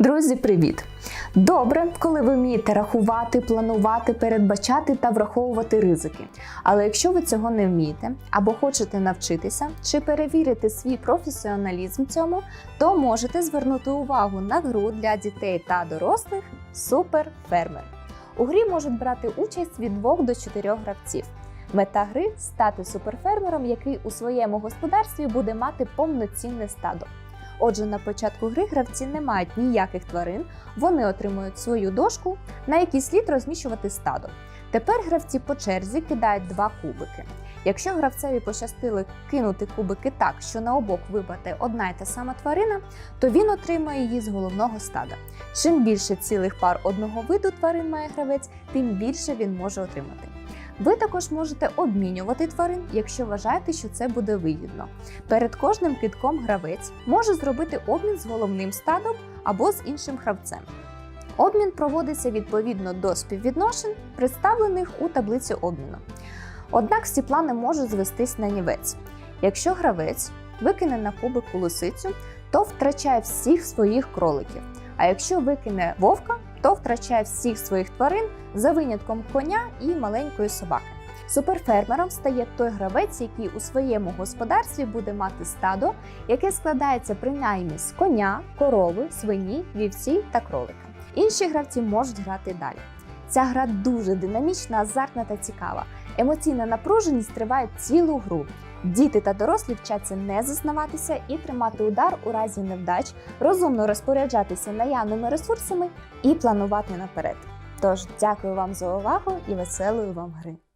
Друзі, привіт! Добре, коли ви вмієте рахувати, планувати, передбачати та враховувати ризики. Але якщо ви цього не вмієте або хочете навчитися чи перевірити свій професіоналізм цьому, то можете звернути увагу на гру для дітей та дорослих Супер Фермер. У грі можуть брати участь від 2 до 4 гравців. Мета гри стати суперфермером, який у своєму господарстві буде мати повноцінне стадо. Отже, на початку гри гравці не мають ніяких тварин, вони отримують свою дошку, на якій слід розміщувати стадо. Тепер гравці по черзі кидають два кубики. Якщо гравцеві пощастило кинути кубики так, що на обох випаде одна й та сама тварина, то він отримає її з головного стада. Чим більше цілих пар одного виду тварин має гравець, тим більше він може отримати. Ви також можете обмінювати тварин, якщо вважаєте, що це буде вигідно. Перед кожним китком гравець може зробити обмін з головним стадом або з іншим гравцем. Обмін проводиться відповідно до співвідношень, представлених у таблиці обміну. Однак всі плани можуть звестись на нівець. Якщо гравець викине на кубику лисицю, то втрачає всіх своїх кроликів. А якщо викине вовка, то втрачає всіх своїх тварин за винятком коня і маленької собаки. Суперфермером стає той гравець, який у своєму господарстві буде мати стадо, яке складається принаймні з коня, корови, свині, вівці та кролика. Інші гравці можуть грати далі. Ця гра дуже динамічна, азартна та цікава. Емоційна напруженість триває цілу гру. Діти та дорослі вчаться не зазнаватися і тримати удар у разі невдач, розумно розпоряджатися наявними ресурсами і планувати наперед. Тож дякую вам за увагу і веселої вам гри!